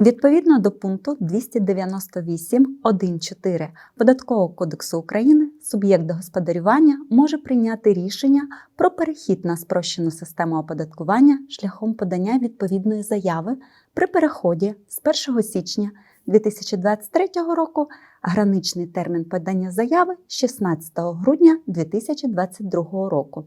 Відповідно до пункту 298.1.4 Податкового кодексу України суб'єкт господарювання може прийняти рішення про перехід на спрощену систему оподаткування шляхом подання відповідної заяви при переході з 1 січня 2023 року граничний термін подання заяви 16 грудня 2022 року.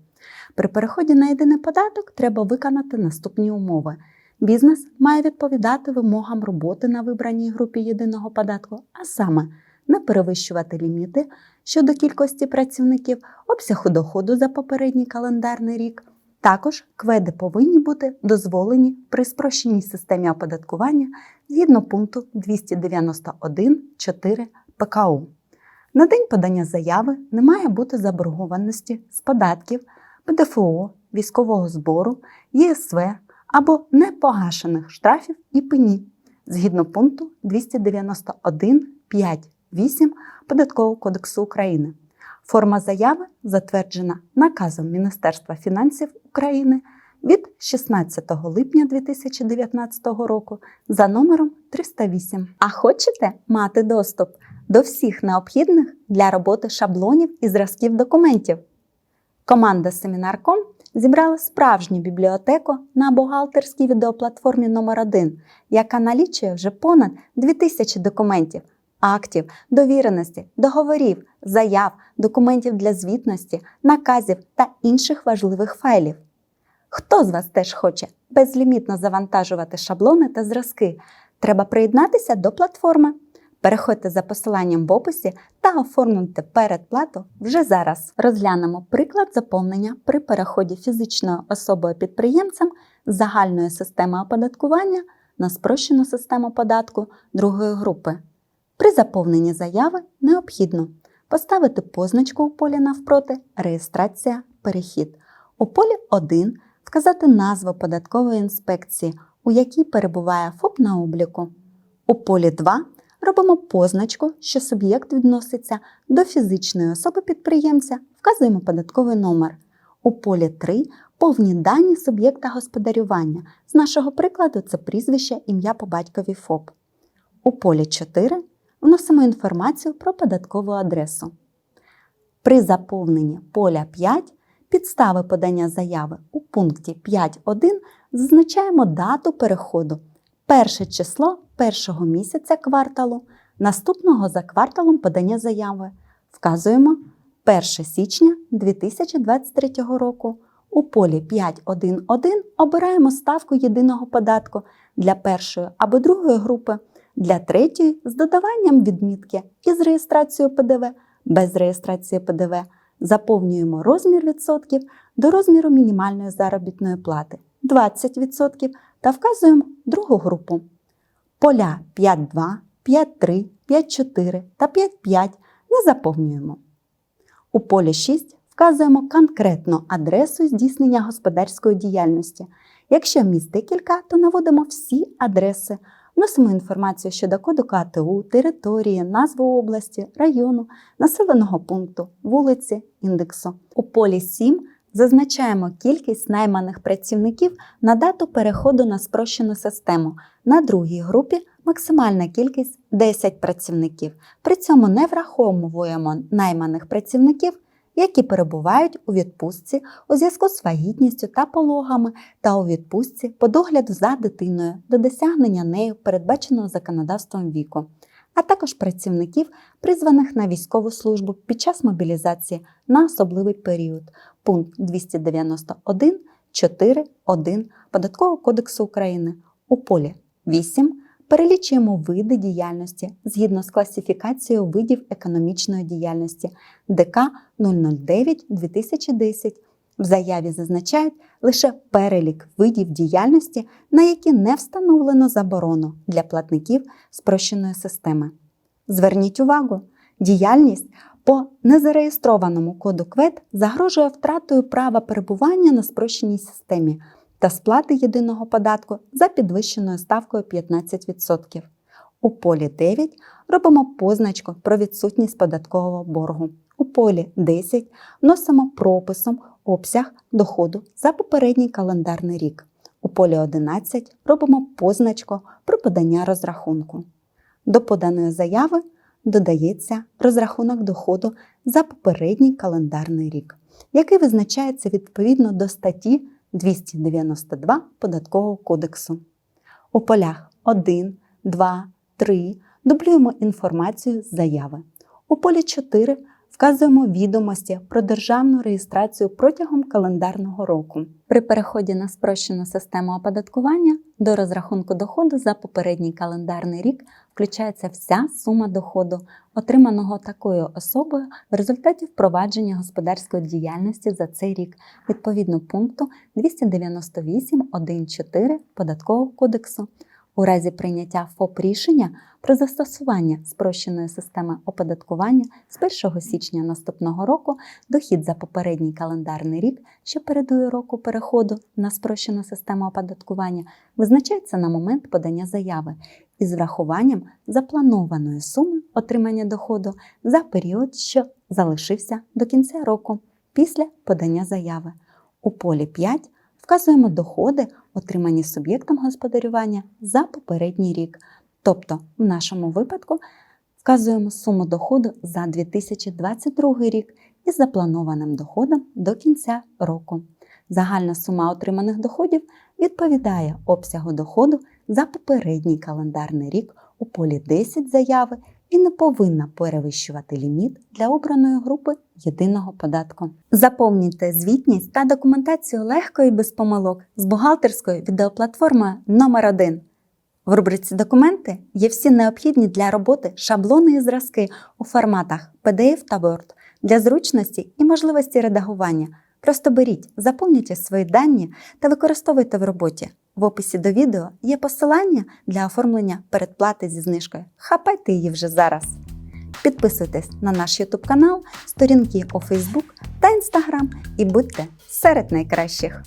При переході на єдиний податок треба виконати наступні умови. Бізнес має відповідати вимогам роботи на вибраній групі єдиного податку, а саме не перевищувати ліміти щодо кількості працівників, обсягу доходу за попередній календарний рік. Також кведи повинні бути дозволені при спрощеній системі оподаткування згідно пункту 291.4 ПКУ. На день подання заяви не має бути заборгованості з податків, ПДФО, військового збору, ЄСВ або непогашених штрафів і пені згідно пункту 291.5.8 Податкового кодексу України. Форма заяви затверджена наказом Міністерства фінансів України від 16 липня 2019 року за номером 308. А хочете мати доступ до всіх необхідних для роботи шаблонів і зразків документів? Команда Семінарком зібрала справжню бібліотеку на бухгалтерській відеоплатформі номер 1 яка налічує вже понад 2000 документів, актів, довіреності, договорів, заяв, документів для звітності, наказів та інших важливих файлів. Хто з вас теж хоче безлімітно завантажувати шаблони та зразки? Треба приєднатися до платформи. Переходьте за посиланням в описі та оформлюйте передплату вже зараз. Розглянемо приклад заповнення при переході фізичною особою підприємцем з загальної системи оподаткування на спрощену систему податку другої групи. При заповненні заяви необхідно поставити позначку у полі навпроти Реєстрація перехід. У полі 1 вказати назву податкової інспекції, у якій перебуває ФОП на обліку. У полі 2 робимо позначку, що суб'єкт відноситься до фізичної особи підприємця, вказуємо податковий номер. У полі 3 повні дані суб'єкта господарювання. З нашого прикладу це прізвище, ім'я по батькові ФОП. У полі 4 вносимо інформацію про податкову адресу. При заповненні поля 5 підстави подання заяви у пункті 5.1 зазначаємо дату переходу перше число першого місяця кварталу, наступного за кварталом подання заяви. Вказуємо 1 січня 2023 року. У полі 5.1.1 обираємо ставку єдиного податку для першої або другої групи, для третьої з додаванням відмітки із реєстрацією ПДВ, без реєстрації ПДВ. Заповнюємо розмір відсотків до розміру мінімальної заробітної плати 20% та вказуємо другу групу. Поля 5.2, 5.3, 5.4 та 5.5 не заповнюємо. У полі 6 вказуємо конкретну адресу здійснення господарської діяльності. Якщо міст декілька, то наводимо всі адреси. Вносимо інформацію щодо коду КТУ, території, назву області, району, населеного пункту, вулиці, індексу. У полі 7 зазначаємо кількість найманих працівників на дату переходу на спрощену систему. На другій групі максимальна кількість 10 працівників. При цьому не враховуємо найманих працівників, які перебувають у відпустці у зв'язку з вагітністю та пологами та у відпустці по догляду за дитиною до досягнення нею передбаченого законодавством віку, а також працівників, призваних на військову службу під час мобілізації на особливий період. Пункт 291.4.1 Податкового кодексу України у полі 8 перелічуємо види діяльності згідно з класифікацією видів економічної діяльності ДК 009-2010. В заяві зазначають лише перелік видів діяльності, на які не встановлено заборону для платників спрощеної системи. Зверніть увагу, діяльність по незареєстрованому коду КВЕД загрожує втратою права перебування на спрощеній системі та сплати єдиного податку за підвищеною ставкою 15%. У полі 9 робимо позначку про відсутність податкового боргу. У полі 10 вносимо прописом обсяг доходу за попередній календарний рік. У полі 11 робимо позначку про подання розрахунку. До поданої заяви додається розрахунок доходу за попередній календарний рік, який визначається відповідно до статті 292 Податкового кодексу. У полях 1, 2, 3 дублюємо інформацію з заяви. У полі 4 вказуємо відомості про державну реєстрацію протягом календарного року. При переході на спрощену систему оподаткування до розрахунку доходу за попередній календарний рік включається вся сума доходу, отриманого такою особою в результаті впровадження господарської діяльності за цей рік відповідно пункту 298.1.4 Податкового кодексу. У разі прийняття ФОП рішення про застосування спрощеної системи оподаткування з 1 січня наступного року дохід за попередній календарний рік, що передує року переходу на спрощену систему оподаткування, визначається на момент подання заяви із врахуванням запланованої суми отримання доходу за період, що залишився до кінця року після подання заяви. У полі 5 вказуємо доходи, отримані суб'єктом господарювання за попередній рік. Тобто, в нашому випадку вказуємо суму доходу за 2022 рік із запланованим доходом до кінця року. Загальна сума отриманих доходів відповідає обсягу доходу за попередній календарний рік у полі 10 заяви і не повинна перевищувати ліміт для обраної групи єдиного податку. Заповнюйте звітність та документацію легко і без помилок з бухгалтерською відеоплатформою номер 1 В рубриці Документи є всі необхідні для роботи шаблони і зразки у форматах PDF та Word для зручності і можливості редагування. Просто беріть, заповнюйте свої дані та використовуйте в роботі. В описі до відео є посилання для оформлення передплати зі знижкою. Хапайте її вже зараз. Підписуйтесь на наш YouTube канал, сторінки у Facebook та Instagram і будьте серед найкращих.